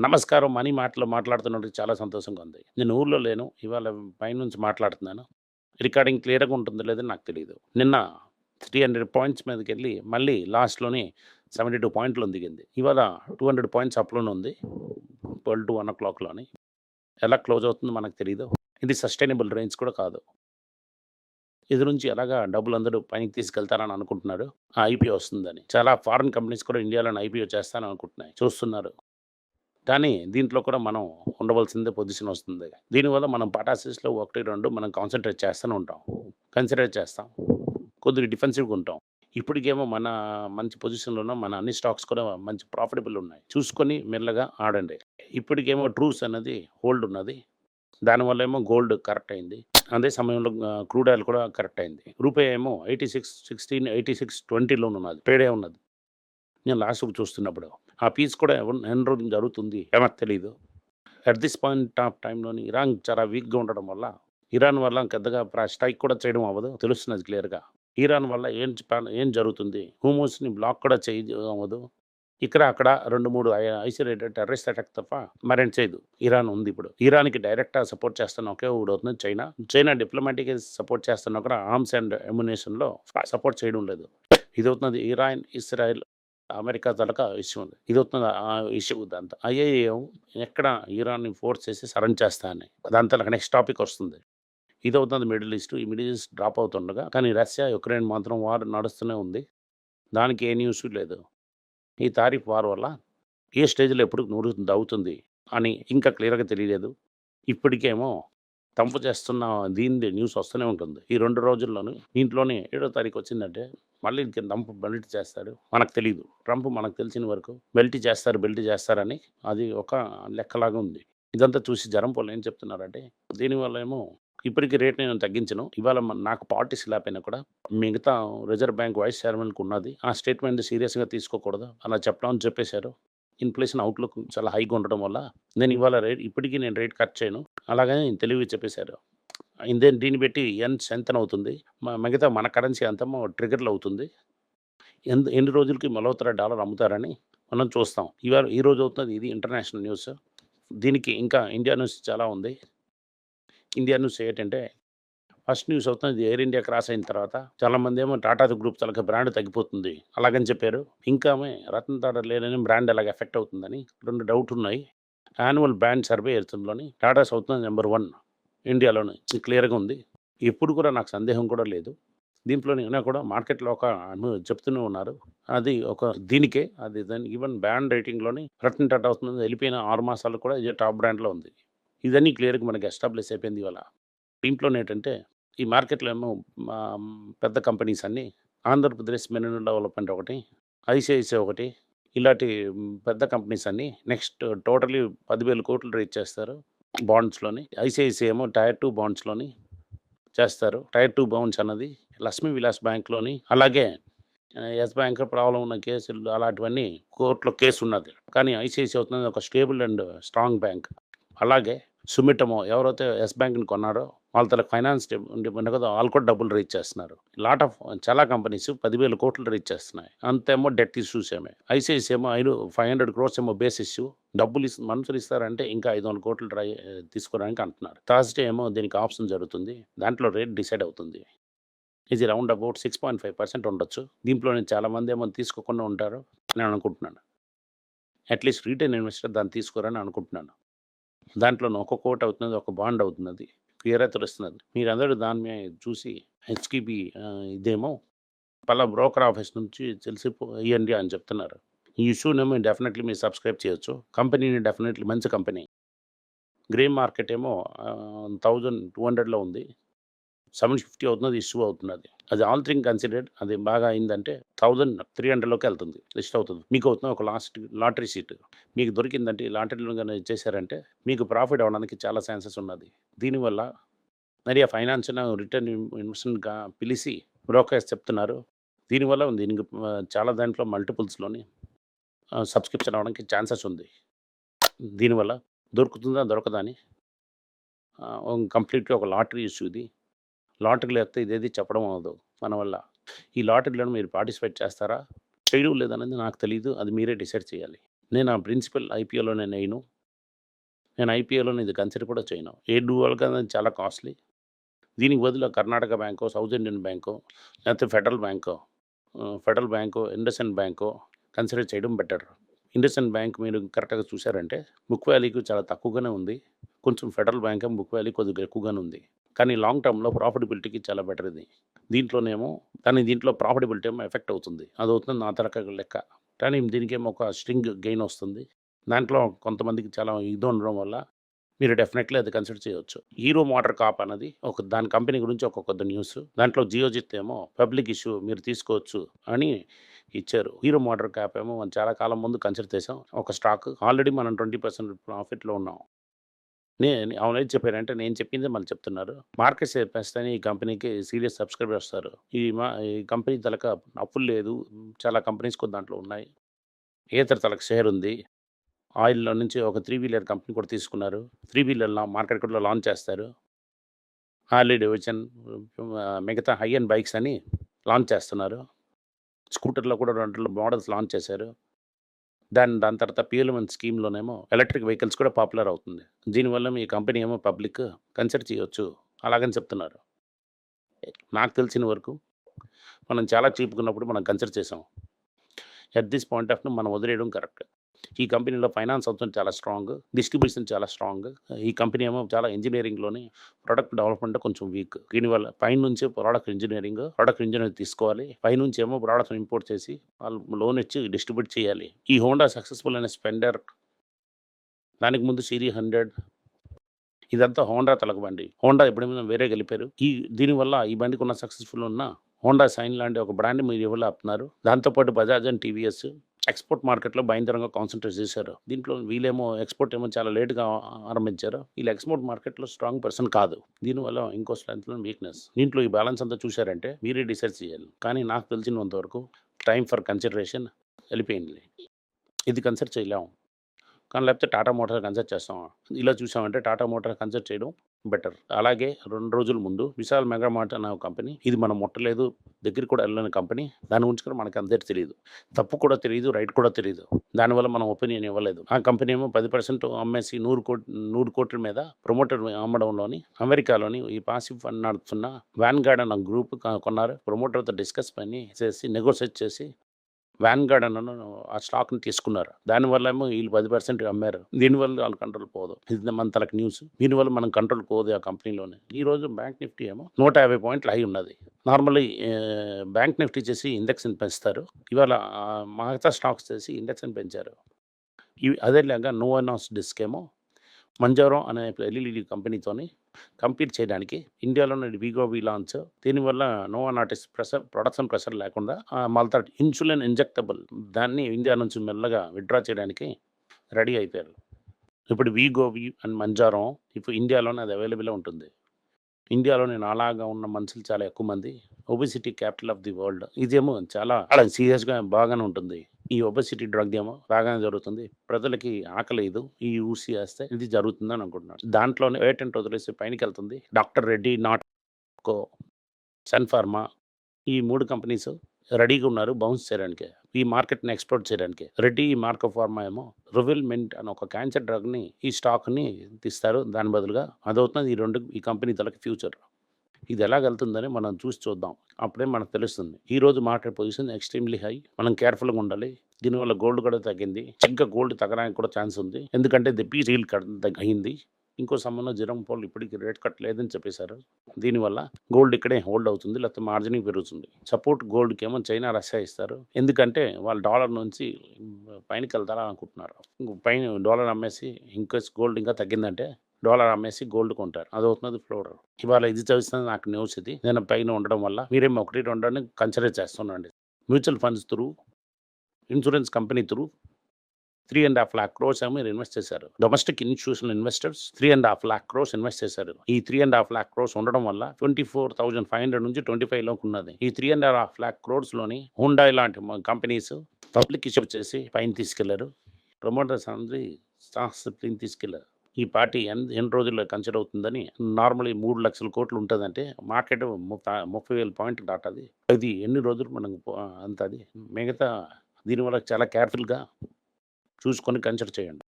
నమస్కారం మనీ మాటలు మాట్లాడుతున్నట్టు చాలా సంతోషంగా ఉంది. నేను ఊర్లో లేను. ఇవాళ పైనుంచి మాట్లాడుతున్నాను. రికార్డింగ్ క్లియర్గా ఉంటుందో లేదని నాకు తెలియదు నిన్న త్రీ హండ్రెడ్ పాయింట్స్ మీదకి వెళ్ళి మళ్ళీ లాస్ట్లోనే సెవెంటీ టూ పాయింట్లు దిగింది. ఇవాళ టూ హండ్రెడ్ పాయింట్స్ అప్లోనే ఉంది. ట్వెల్వ్ టు వన్ ఓ క్లాక్లోని. ఎలా క్లోజ్ అవుతుందో మనకు తెలియదు ఇది సస్టైనబుల్ రేంజ్ కూడా కాదు. ఇది నుంచి ఎలాగా డబ్బులు అందరూ పైకి తీసుకెళ్తారని అనుకుంటున్నారు? ఆ ఐపీఓ వస్తుందని. చాలా ఫారిన్ కంపెనీస్ కూడా ఇండియాలో ఐపీఓ చేస్తానని అనుకుంటున్నాయి. చూస్తున్నారు. కానీ దీంట్లో కూడా మనం ఉండవలసిందే పొజిషన్ వస్తుంది. దీనివల్ల మనం పాటాసిస్లో ఒకటి రెండు మనం కాన్సన్ట్రేట్ చేస్తూనే ఉంటాం. కన్సిడర్ చేస్తాం. కొద్దిగా డిఫెన్సివ్గా ఉంటాం. ఇప్పటికేమో మన మంచి పొజిషన్లో ఉన్నాం మన అన్ని స్టాక్స్ కూడా మంచి ప్రాఫిటబుల్ ఉన్నాయి. చూసుకొని మెల్లగా ఆడండి. ఇప్పటికేమో ట్రూస్ అనేది హోల్డ్ ఉన్నది. దానివల్ల ఏమో గోల్డ్ కరెక్ట్ అయింది. అదే సమయంలో క్రూడ్ ఆయిల్ కూడా కరెక్ట్ అయింది. రూపాయి ఏమో eighty six sixteen eighty six ట్వంటీలో ఉన్నది ట్రేడే ఉన్నది. నేను లాస్ట్కి చూస్తున్నప్పుడు. ఆ పీస్ కూడా ఎవ- ఎన్ని రోజులు జరుగుతుంది ఏమో తెలియదు అట్ దిస్ పాయింట్ ఆఫ్ టైంలోని ఇరాన్ చాలా వీక్గా ఉండడం వల్ల ఇరాన్ వల్ల పెద్దగా స్ట్రైక్ కూడా చేయడం అవ్వదు తెలుస్తున్నది క్లియర్గా ఇరాన్ వల్ల ఏం ఏం జరుగుతుంది? హూమోస్ని బ్లాక్ కూడా చేయ అవ్వదు. ఇక్కడ అక్కడ రెండు మూడు ఐసోలేటెడ్ టెర్రరిస్ట్ అటాక్ తప్ప మరేం చేయదు. ఇరాన్ ఉంది ఇప్పుడు. ఇరాన్కి డైరెక్ట్గా సపోర్ట్ చేస్తున్న ఒకే ఊడు అవుతుంది చైనా. చైనా డిప్లొమాటిక్ సపోర్ట్ చేస్తున్న కూడా ఆర్మ్స్ అండ్ ఎమ్యునేషన్లో సపోర్ట్ చేయడం లేదు. ఇది అవుతుంది ఇరాన్ ఇస్రాయెల్ అమెరికా తలక ఇష్యూ ఉంది. ఇది అవుతుంది ఆ ఇష్యూ దాంతో ఐఏఎం ఎక్కడ ఇరాన్ని ఫోర్స్ చేసి సరెండ్ చేస్తా అని దాంతో నెక్స్ట్ టాపిక్ వస్తుంది. ఇది అవుతుంది మిడిల్ ఈస్ట్. ఈ మిడిల్ ఈస్ట్ డ్రాప్ అవుతుండగా కానీ రష్యా యుక్రెయిన్ మాత్రం వార్ నడుస్తూనే ఉంది. దానికి ఏ న్యూస్ లేదు. ఈ తారీఫ్ వార్ వల్ల ఏ స్టేజ్లో ఎప్పుడు నూరు అవుతుంది అని ఇంకా క్లియర్గా తెలియలేదు. ఇప్పటికేమో తంపు చేస్తున్న దీని న్యూస్ వస్తూనే ఉంటుంది. ఈ రెండు రోజుల్లోనూ దీంట్లోనే ఏడో తారీఖు వచ్చిందంటే మళ్ళీ ఇంక తంపు బెల్ట్ చేస్తాడు మనకు తెలియదు ట్రంప్ మనకు తెలిసిన వరకు బెల్ట్ చేస్తారు బెల్ట్ చేస్తారని అది ఒక లెక్కలాగా ఉంది. ఇదంతా చూసి జరం పోలు ఏం చెప్తున్నారంటే దీనివల్ల ఏమో ఇప్పటికీ రేట్ నేను తగ్గించను. ఇవాళ నాకు పార్టీస్ లేకపోయినా కూడా మిగతా రిజర్వ్ బ్యాంక్ వైస్ చైర్మన్కి ఉన్నది ఆ స్టేట్మెంట్ సీరియస్గా తీసుకోకూడదు అలా చెప్పడం అని చెప్పేశారు. ఇన్ఫ్లేషన్ అవుట్లుక్ చాలా హైగా ఉండడం వల్ల నేను ఇవాళ రేట్ ఇప్పటికీ నేను రేట్ కట్ చేయను. అలాగని తెలివి చెప్పేశారు. ఇందే దీన్ని పెట్టి ఎన్ సెంతన్ అవుతుంది. మిగతా మన కరెన్సీ అంతమో ట్రిగర్లు అవుతుంది. ఎందు ఎన్ని రోజులకి మలవుతారా డాలర్ అమ్ముతారని మనం చూస్తాం. ఇవాళ ఈ రోజు అవుతుంది ఇది ఇంటర్నేషనల్ న్యూస్. దీనికి ఇంకా ఇండియా న్యూస్ చాలా ఉంది. ఇండియా న్యూస్ ఏంటంటే ఫస్ట్ న్యూస్ అవుతుంది ఎయిర్ ఇండియా క్రాస్ అయిన తర్వాత చాలామంది ఏమో టాటా గ్రూప్ తలక బ్రాండ్ తగ్గిపోతుంది. అలాగని చెప్పారు. ఇంకా ఆమె రతన్ టాటా లేదని బ్రాండ్ ఎలాగ ఎఫెక్ట్ అవుతుందని రెండు డౌట్ ఉన్నాయి. యాన్యువల్ బ్యాండ్ సర్వే ఎడుతుందని టాటాస్ సౌత్ నెంబర్ వన్ ఇండియాలోని. క్లియర్గా ఉంది. ఎప్పుడు కూడా నాకు సందేహం కూడా లేదు. దీంట్లో అయినా కూడా మార్కెట్లో ఒక చెప్తూనే ఉన్నారు. అది ఒక దీనికే అది దాని ఈవెన్ బ్రాండ్ రేటింగ్లోని రతన్ టాటా అవుతుంది వెళ్ళిపోయిన ఆరు మాసాలు కూడా ఇదే టాప్ బ్రాండ్లో ఉంది. ఇదన్నీ క్లియర్గా మనకి ఎస్టాబ్లిష్ అయిపోయింది ఇవాళ. దీంట్లో ఏంటంటే ఈ మార్కెట్లో ఏమో పెద్ద కంపెనీస్ అన్నీ ఆంధ్రప్రదేశ్ మినరల్ డెవలప్మెంట్ ఒకటి ఐసిఐసిఐ ఒకటి ఇలాంటి పెద్ద కంపెనీస్ అన్నీ నెక్స్ట్ టోటలీ పదివేల కోట్లు రీచ్ చేస్తారు బాండ్స్లోని. ఐసిఐసిఐ ఏమో టైర్ టూ బాండ్స్లోని చేస్తారు. టైర్ టూ బాండ్స్ అన్నది లక్ష్మీ విలాస్ బ్యాంక్లోని అలాగే ఎస్ బ్యాంక్ ప్రాబ్లం ఉన్న కేసులు అలాంటివన్నీ కోర్టులో కేసు ఉన్నది కానీ ఐసిఐసిఐ అవుతుంది ఒక స్టేబుల్ అండ్ స్ట్రాంగ్ బ్యాంక్. అలాగే సుమిటమో ఎవరైతే ఎస్ బ్యాంక్ని కొన్నారో వాళ్ళ తల ఫైనాన్స్ డిపెండ్ కదా వాళ్ళు కూడా డబ్బులు రీచ్ చేస్తున్నారు. లాట్ ఆఫ్ చాలా కంపెనీస్ పదివేల కోట్లు రీచ్ చేస్తున్నాయి. అంతేమో డెట్ ఇష్యూస్ ఏమే ఐసిఐసి ఏమో ఐదు ఫైవ్ హండ్రెడ్ క్రోర్స్ ఏమో బేస్ ఇష్యూ. డబ్బులు ఇస్తు మనుషులు ఇస్తారంటే ఇంకా ఐదు వందల కోట్లు ట్రై తీసుకోవడానికి అంటున్నారు. థర్స్డే ఏమో దీనికి ఆప్షన్ జరుగుతుంది. దాంట్లో రేట్ డిసైడ్ అవుతుంది. ఇది round about six point five percent ఉండొచ్చు. దీంట్లో చాలా చాలామంది ఏమో తీసుకోకుండా ఉంటారు నేను అనుకుంటున్నాను. అట్లీస్ట్ రీటైల్ ఇన్వెస్టర్ దాన్ని తీసుకోరని అనుకుంటున్నాను. దాంట్లో ఒక కోట్ అవుతున్నది ఒక బాండ్ అవుతున్నది క్లియర్గా తెలుస్తున్నది మీరందరూ దాని చూసి హెచ్కిబి ఇదేమో పలా బ్రోకర్ ఆఫీస్ నుంచి తెలిసిపోయండి అని చెప్తున్నారు. ఈ ఇష్యూనేమో డెఫినెట్లీ మీరు సబ్స్క్రైబ్ చేయొచ్చు. కంపెనీని డెఫినెట్లీ మంచి కంపెనీ. గ్రే మార్కెట్ ఏమో థౌజండ్ టూ హండ్రెడ్లో ఉంది. సెవెన్ ఫిఫ్టీ అవుతున్నది ఇష్యూ అవుతున్నది. అది ఆల్ థింగ్ కన్సిడర్డ్ అది బాగా అయిందంటే థౌజండ్ త్రీ హండ్రెడ్లోకి వెళ్తుంది లిస్ట్ అవుతుంది. మీకు అవుతుంది ఒక లాస్ట్ లాటరీ సీట్. మీకు దొరికిందంటే ఈ లాటరీలో కానీ చేశారంటే మీకు ప్రాఫిట్ అవ్వడానికి చాలా ఛాన్సెస్ ఉన్నది. దీనివల్ల మరి ఆ ఫైనాన్షియల్ రిటర్న్ ఇన్వెస్ట్మెంట్గా పిలిచి బ్రోకర్స్ చెప్తున్నారు. దీనివల్ల దీనికి చాలా దాంట్లో మల్టిపుల్స్లోని సబ్స్క్రిప్షన్ అవ్వడానికి ఛాన్సెస్ ఉంది. దీనివల్ల దొరుకుతుందా దొరకదా అని కంప్లీట్గా ఒక లాటరీ ఇష్యూ ఇది. లాటరీలు ఎత్తే ఇదేది చెప్పడం అవ్వదు. మన వల్ల. ఈ లాటరీలను మీరు పార్టిసిపేట్ చేస్తారా? చేయడం లేదనేది నాకు తెలియదు అది మీరే డిసైడ్ చేయాలి. నేను ఆ ప్రిన్సిపల్ ఐపీఓలో నేను వేయను. నేను ఐపీఓలో ఇది కన్సిడర్ కూడా చేయను. ఏ డూవల్ కదా చాలా కాస్ట్లీ. దీనికి బదులు కర్ణాటక బ్యాంకో సౌత్ ఇండియన్ బ్యాంకో లేకపోతే ఫెడరల్ బ్యాంకో ఫెడరల్ బ్యాంకో ఇండస్ఇండ్ బ్యాంకో కన్సిడర్ చేయడం బెటర్. ఇండస్ఇండ్ బ్యాంక్ మీరు కరెక్ట్గా చూసారంటే బుక్ వాల్యూకి చాలా తక్కువగానే ఉంది. కొంచెం ఫెడరల్ బ్యాంక్ బుక్ వాల్యూ కొద్దిగా ఎక్కువగానే ఉంది కానీ లాంగ్ టర్మ్లో ప్రాఫిటబిలిటీకి చాలా బెటర్ ఇది. దీంట్లోనేమో కానీ దీంట్లో ప్రాఫిటబిలిటీ ఏమో ఎఫెక్ట్ అవుతుంది. అది అవుతుంది నా తరక లెక్క. కానీ దీనికేమో ఒక స్ట్రింగ్ గెయిన్ వస్తుంది. దాంట్లో కొంతమందికి చాలా ఇది ఉండడం వల్ల మీరు డెఫినెట్లీ అది కన్సిడర్ చేయొచ్చు. హీరో మోటార్ కాప్ అనేది ఒక దాని కంపెనీ గురించి ఒక కొద్ది న్యూస్. దాంట్లో జియోజిత్ ఏమో పబ్లిక్ ఇష్యూ మీరు తీసుకోవచ్చు అని ఇచ్చారు. హీరో మోటార్ క్యాప్ ఏమో మనం చాలా కాలం ముందు కన్సిడర్ చేసాం ఒక స్టాక్ ఆల్రెడీ మనం ట్వంటీ పర్సెంట్ ప్రాఫిట్లో ఉన్నాం. నేను అవును ఏం చెప్పారంటే నేను చెప్పిందే మళ్ళీ చెప్తున్నారు. మార్కెట్ చెప్పేస్తాను ఈ కంపెనీకి సీరియస్ సబ్స్క్రైబర్ వస్తారు. ఈ మా ఈ కంపెనీ తలక అప్పులు లేదు. చాలా కంపెనీస్ కూడా దాంట్లో ఉన్నాయి. ఏతర తలక షేర్ ఉంది. ఆయిల్లో నుంచి ఒక త్రీ వీలర్ కంపెనీ కూడా తీసుకున్నారు. త్రీ వీలర్ మార్కెట్ కూడా లాంచ్ చేస్తారు. హార్లీ డివిజన్ మిగతా హై అండ్ బైక్స్ అని లాంచ్ చేస్తున్నారు. స్కూటర్లో కూడా రెండు మోడల్స్ లాంచ్ చేశారు. దాని దాని తర్వాత పిఎల్ఎం స్కీమ్లోనేమో ఎలక్ట్రిక్ వెహికల్స్ కూడా పాపులర్ అవుతుంది. దీనివల్ల మీ కంపెనీ ఏమో పబ్లిక్ కన్సిడర్ చేయొచ్చు అలాగని చెప్తున్నారు. నాకు తెలిసిన వరకు మనం చాలా చీప్కున్నప్పుడు మనం కన్సిడర్ చేసాం. ఎట్ దిస్ పాయింట్ ఆఫ్ మనం వదిలేయడం కరెక్ట్. ఈ కంపెనీలో ఫైనాన్స్ అవుతుంది చాలా స్ట్రాంగ్ డిస్ట్రిబ్యూషన్ చాలా స్ట్రాంగ్. ఈ కంపెనీ ఏమో చాలా ఇంజనీరింగ్లోని ప్రొడక్ట్ డెవలప్మెంట్ కొంచెం వీక్. దీనివల్ల పైన నుంచి ప్రోడక్ట్ ఇంజనీరింగ్ ప్రొడక్ట్ ఇంజనీర్ తీసుకోవాలి. పైనుంచి ఏమో ప్రోడక్ట్ ఇంపోర్ట్ చేసి వాళ్ళు లోన్ ఇచ్చి డిస్ట్రిబ్యూట్ చేయాలి. ఈ హోండా సక్సెస్ఫుల్ అనే స్పెండర్ దానికి ముందు సిరి హండ్రెడ్. ఇదంతా హోండా తలకబండి హోండా ఎప్పుడైనా వేరే గెలిపారు. ఈ దీనివల్ల ఈ బండికి ఉన్న సక్సెస్ఫుల్ ఉన్న హోండా సైన్ లాంటి ఒక బ్రాండ్ మీరు ఇవ్వలేపుతున్నారు దాంతోపాటు బజాజ్ అండ్ టీవీఎస్ ఎక్స్పోర్ట్ మార్కెట్లో భయంకరంగా కాన్సన్ట్రేట్ చేశారు. దీంట్లో వీళ్ళేమో ఎక్స్పోర్ట్ ఏమో చాలా లేట్గా ఆరంభించారు. వీళ్ళు ఎక్స్పోర్ట్ మార్కెట్లో స్ట్రాంగ్ పర్సన్ కాదు. దీనివల్ల ఇంకో స్ట్రెంత్లో వీక్నెస్ దీంట్లో ఈ బ్యాలెన్స్ అంతా చూశారంటే మీరే డిసైడ్ చేయాలి. కానీ నాకు తెలిసినంత వరకు టైం ఫర్ కన్సిడరేషన్ వెళ్ళిపోయింది. ఇది కన్సిడర్ చేయలేము కానీ లేకపోతే టాటా మోటార్ కన్సిడర్ చేస్తాం. ఇలా చూసామంటే టాటా మోటార్ కన్సిడర్ చేయడం బెటర్. అలాగే రెండు రోజుల ముందు విశాల్ మెగా మార్ట్ అనే కంపెనీ ఇది మనం ముట్టలేదు దగ్గర కూడా వెళ్ళని కంపెనీ దాని గురించి కూడా మనకు అందరికి తెలియదు తప్పు కూడా తెలియదు రైట్ కూడా తెలియదు దానివల్ల మనం ఒపీనియన్ ఇవ్వలేదు. ఆ కంపెనీ ఏమో పది పర్సెంట్ అమ్మేసి నూరు కోటి నూరు కోట్ల మీద ప్రమోటర్ అమ్మడంలోని అమెరికాలోని ఈ పాసిఫ్ ఫండ్ నడుపుతున్న వ్యాన్ గార్డ్ అన్న గ్రూప్ కొన్నారు. ప్రమోటర్తో డిస్కస్ పని చేసి నెగోషియేట్ చేసి వ్యాన్ గార్డ్ అన్న ఆ స్టాక్ని తీసుకున్నారు. దానివల్ల ఏమో వీళ్ళు పది పర్సెంట్ అమ్మారు. దీనివల్ల వాళ్ళు కంట్రోల్ పోదు. ఇది మన తలకు న్యూస్. దీనివల్ల మనం కంట్రోల్ పోదు ఆ కంపెనీలోనే. ఈ రోజు బ్యాంక్ నిఫ్టీ ఏమో నూట యాభై పాయింట్లు హై ఉన్నది. నార్మల్లీ బ్యాంక్ నిఫ్టీ చేసి ఇండెక్స్ని పెంచుతారు. ఇవాళ మిగతా స్టాక్స్ చేసి ఇండెక్స్ని పెంచారు. ఇవి అదేలాగా నో అనౌన్స్ డిస్క్ ఏమో మంజారో అనే ఎల్ఈడి కంపెనీతోని కంపీట్ చేయడానికి ఇండియాలోని విగో లాంచ్. దీనివల్ల నో నాటిస్ ప్రెషర్ ప్రొడక్షన్ ప్రెషర్ లేకుండా మళ్ళీ ఇన్సులిన్ ఇంజెక్టబుల్ దాన్ని ఇండియా నుంచి మెల్లగా విత్డ్రా చేయడానికి రెడీ అయిపోయారు. ఇప్పుడు వీగో వి అండ్ మంజారం ఇప్పుడు ఇండియాలోనే అది అవైలబుల్గా ఉంటుంది. ఇండియాలోని నాలాగా ఉన్న మనుషులు చాలా ఎక్కువ మంది. Obesity capital of the world. ఇదేమో చాలా చాలా సీరియస్గా బాగానే ఉంటుంది. ఈ ఒబెసిటీ డ్రగ్ ఏమో బాగానే జరుగుతుంది. ప్రజలకి ఆకలేదు ఈ ఊసి వేస్తే ఇది జరుగుతుందని అనుకుంటున్నాను దాంట్లోనే పేటెంట్ వదిలేసి పైనకి వెళ్తుంది. Doctor Reddy Natco sun pharma ఈ మూడు కంపెనీస్ రెడీగా ఉన్నారు బౌన్స్ చేయడానికి. ఈ మార్కెట్ని ఎక్స్పోర్ట్ చేయడానికి. రెడ్డి మార్కో ఫార్మా ఏమో రివిల్మెంట్ అని ఒక క్యాన్సర్ డ్రగ్ని ఈ స్టాక్ని తీస్తారు. దాని బదులుగా అదవుతుంది. ఈ రెండు ఈ కంపెనీ తలకి ఫ్యూచర్. ఇది ఎలా వెళ్తుందని మనం చూసి చూద్దాం. అప్పుడే మనకు తెలుస్తుంది. ఈరోజు మార్కెట్ పొజిషన్ ఎక్స్ట్రీమ్లీ హై. మనం కేర్ఫుల్గా ఉండాలి. దీనివల్ల గోల్డ్ కూడా తగ్గింది. ఇంకా గోల్డ్ తగ్గడానికి కూడా ఛాన్స్ ఉంది. ఎందుకంటే దిప్పి రీల్ అయింది ఇంకో సంబంధం జిరం పోల్ ఇప్పటికి రేట్ కట్ లేదని చెప్పేశారు. దీనివల్ల గోల్డ్ ఇక్కడే హోల్డ్ అవుతుంది. లేకపోతే మార్జినింగ్ పెరుగుతుంది. సపోర్ట్ గోల్డ్కి ఏమో చైనా రష్యా ఇస్తారు. ఎందుకంటే వాళ్ళు డాలర్ నుంచి పైనకి వెళ్తారా అనుకుంటున్నారు. పైన డాలర్ అమ్మేసి ఇంకా గోల్డ్ ఇంకా తగ్గిందంటే డాలర్ అమ్మేసి గోల్డ్ కొంటారు. అది అవుతున్నది ఫ్లోర్. ఇవాళ ఇది చదివిస్తుంది నాకు న్యూస్ ఇది. నేను పైన ఉండడం వల్ల మీరేమో ఒకటి రెండు consider చేస్తున్నాండి mutual funds through insurance company through three and half lakh crores ఏమో మీరు ఇన్వెస్ట్ చేశారు. Domestic institutional investors three and half lakh crores invest చేశారు. ఈ three and half lakh crores ఉండడం వల్ల twenty four thousand five hundred నుంచి twenty ఫైవ్లోకి ఉన్నది. ఈ త్రీ అండ్ హాఫ్ లాక్ క్రోర్స్లోని హుండా లాంటి కంపెనీస్ పబ్లిక్ ఇష్యూ చేసి పైన తీసుకెళ్ళారు. ప్రమోటర్స్ అందరి స్టాక్స్ పైన తీసుకెళ్ళారు. ఈ పార్టీ ఎన్ ఎన్ని రోజుల్లో కన్సిడర్ అవుతుందని నార్మల్లీ మూడు లక్షల కోట్లు ఉంటుందంటే మార్కెట్ ముప్పై ముప్పై వేల పాయింట్ దాటది. అది ఎన్ని రోజులు మనకు అంత అది మిగతా దీనివల్ల చాలా కేర్ఫుల్గా చూసుకొని కన్సిడర్ చేయండి.